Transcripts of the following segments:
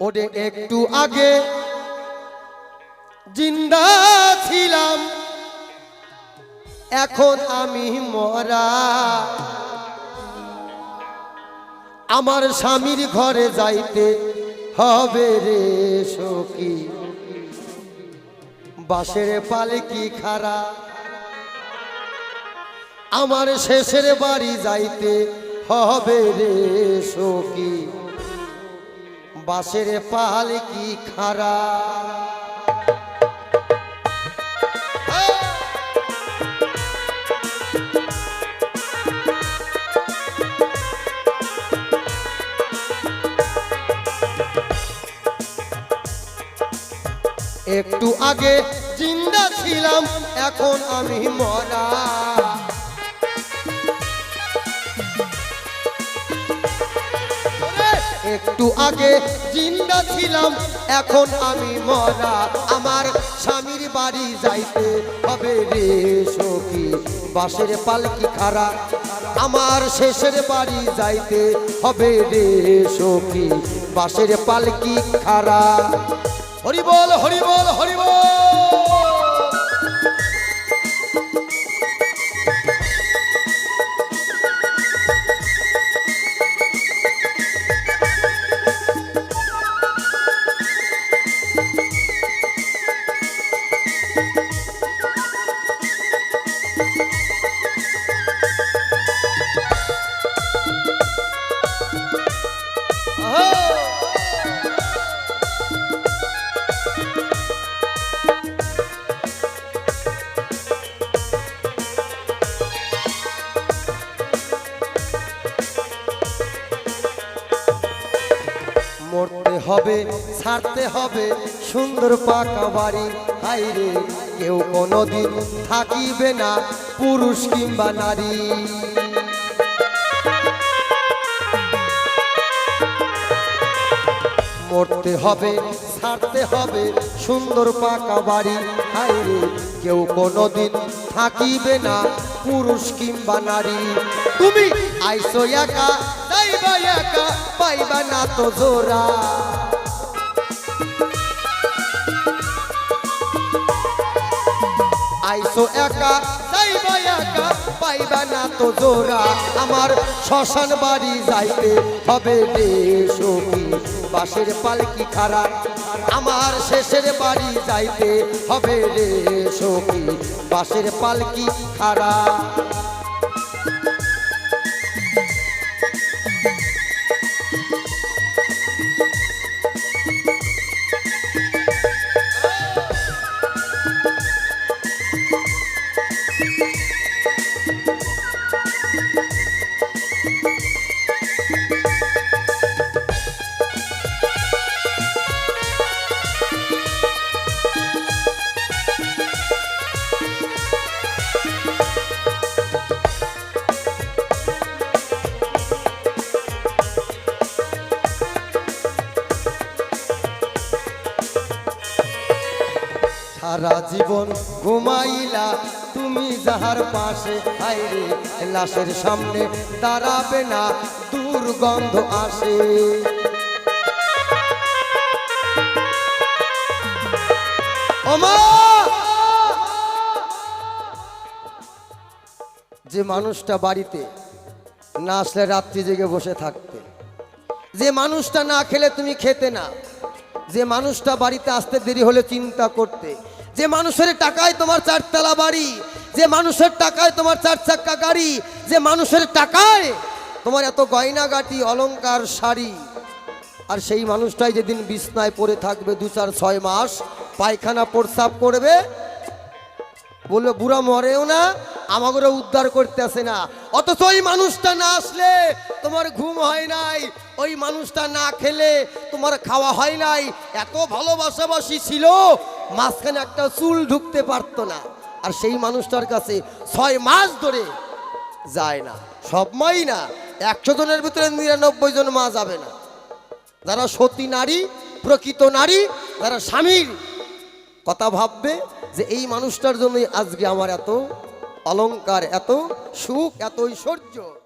ওরে একটু আগে জিন্দা ছিলাম, এখন আমি মরা। আমার স্বামীর ঘরে যাইতে হবে রে সখী। বাসের পালে কি খারা আমার শেষের বাড়ি যাইতে হবে রে সখী। বাসের পাল কি খারা একটু আগে জিন্দা ছিলাম এখন আমি মরা। একটু আগে জিন্দা ছিলাম, এখন আমি মরা। আমার স্বামীর বাড়ি যাইতে হবে রে সখী। বাসের পালকি খারা আমার শেষের বাড়ি যাইতে হবে রে সখী। বাসের পালকি খারা হরি বল হরি মরতে হবে, ছাড়তে হবে, সুন্দর পাকা বাড়ি। হাইরে কেউ কোনোদিন থাকিবে না পুরুষ কিংবা নারী। মরতে হবে, ছাড়তে হবে। সুন্দর পাকা বাড়ি হাইরে কেউ কোনোদিন থাকিবে না পুরুষ কিংবা নারী। তুমি আইসো একা, যাইবা একা, পাইবা না তো জোরা আইসো একা, যাইবা একা, পাইবা না তো জোরা আমার শ্মশান বাড়ি যাইতে হবে সখী। বাসের পালকি খারা আমার শেষের বাড়ি যাইতে হবে রে সখী বাসের পালকি খারা সারা জীবন ঘুমাইলা, তুমি যাহার পাশে হাইরে লাশের সামনে দাঁড়াবে না দুর্গন্ধ আসে। যে মানুষটা বাড়িতে না আসলে রাত্রি জেগে বসে থাকতে, যে মানুষটা না খেলে তুমি খেতে না, যে মানুষটা বাড়িতে আসতে দেরি হলে চিন্তা করতে যে মানুষের টাকায় তোমার চারতলা বাড়ি, যে মানুষের টাকায় তোমার চার চাক্কা গাড়ি, যে মানুষের টাকায় তোমার এত গয়না গাটি অলংকার শাড়ি। আর সেই মানুষটাই যেদিন বিছনায় পড়ে থাকবে দু চার ছয় মাস, পায়খানা প্রস্রাব করবে বলল বুড়া মরেও না আমাকে উদ্ধার করতে আসে না। অথচ ওই মানুষটা না আসলে তোমার ঘুম হয় নাই। ওই মানুষটা না খেলে তোমার খাওয়া হয় নাই। এত ভালোবাসাবাসি ছিল মাঝখানে একটা চুল ঢুকতে পারতো না। আর সেই মানুষটার কাছে ছয় মাস ধরে যায় না সব না। একশো জনের ভিতরে নিরানব্বই জন মা যাবে না। যারা সতী নারী, প্রকৃত নারী, যারা স্বামীর কথা ভাববে যে এই মানুষটার জন্যই আজকে আমার এত অলংকার, এত সুখ, এত ঐশ্বর্য।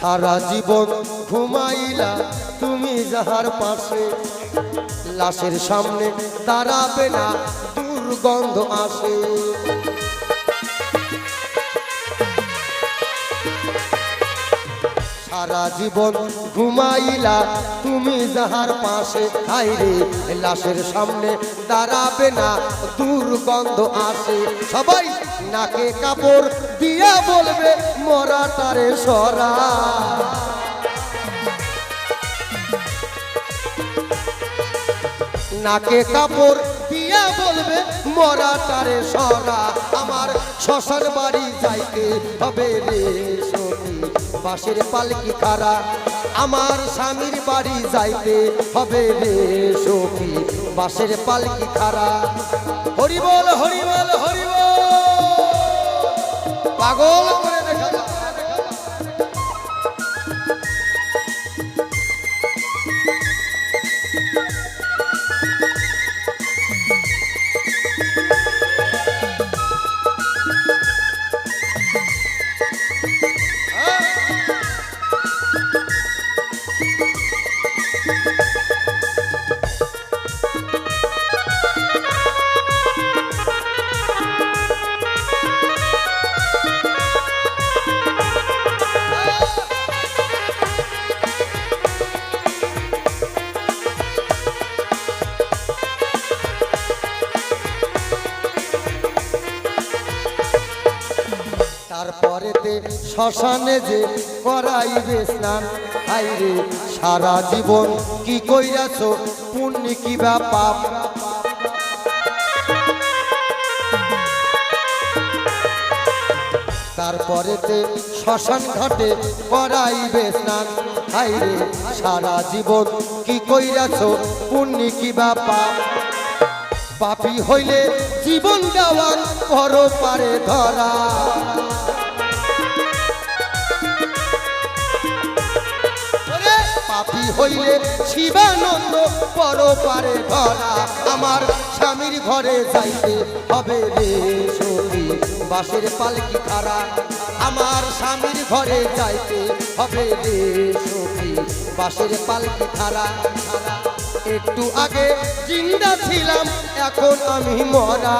সারা জীবন ঘুমাইলা তুমি যাহার পাশে। লাশের সামনে দাঁড়াবে না দুর্গন্ধ আসে। সারা জীবন ঘুমাইলা, তুমি যাহার পাশে হাইরে লাশের সামনে দাঁড়াবে না, দুর্গন্ধ আসে। সবাই নাকে কাপড় দিয়া বলবে, মরা তারে সরা। নাকে কাপড় দিয়া বলবে, মরা তারে সরা। আমার শ্মশান বাড়ি যাইতে হবে রে বাসের পালকি খারা আমার স্বামীর বাড়ি যাইতে হবে রে সখী। বাসের পালকি খারা হরিবল হরিবল হরিবল। পাগল করে তারপরেতে শ্মশানে যে করাইবে স্নান হাইরে সারা জীবন কি কইরাছ? পুণ্য কি বা পাপ? তারপরেতে শ্মশান ঘাটে করাইবে স্নান হাইরে সারা জীবন কি কইরাছ? পুণ্য কি বা পাপ? পাপি হইলে জীবন দেওয়ার পর পারে ধরা। পাপি হইলে শিবানন্দ পর পারে ধরা। আমার স্বামীর ঘরে যাইতে হবে রে সখী। বাসের পালকি খারা আমার স্বামীর ঘরে যাইতে হবে রে সখী। বাসের পালকি খারা একটু আগে জিন্দা ছিলাম, এখন আমি মরা।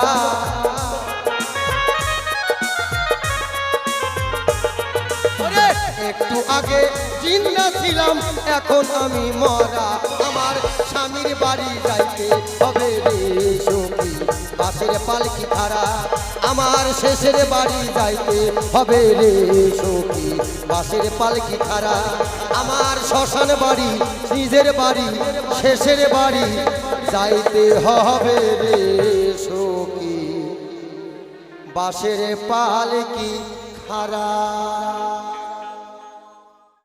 একটু আগে জিন্দা ছিলাম, এখন আমি মরা। আমার স্বামীর বাড়ি যাইতে হবে রে পালকি খারা আমার শেষের বাড়ি যাইতে হবে রে সখী। বাসের পালকি খারা আমার শ্মশান বাড়ি, নিজের বাড়ি, শেষের বাড়ি যাইতে হবে রে সখী। বাসের পালকি খারা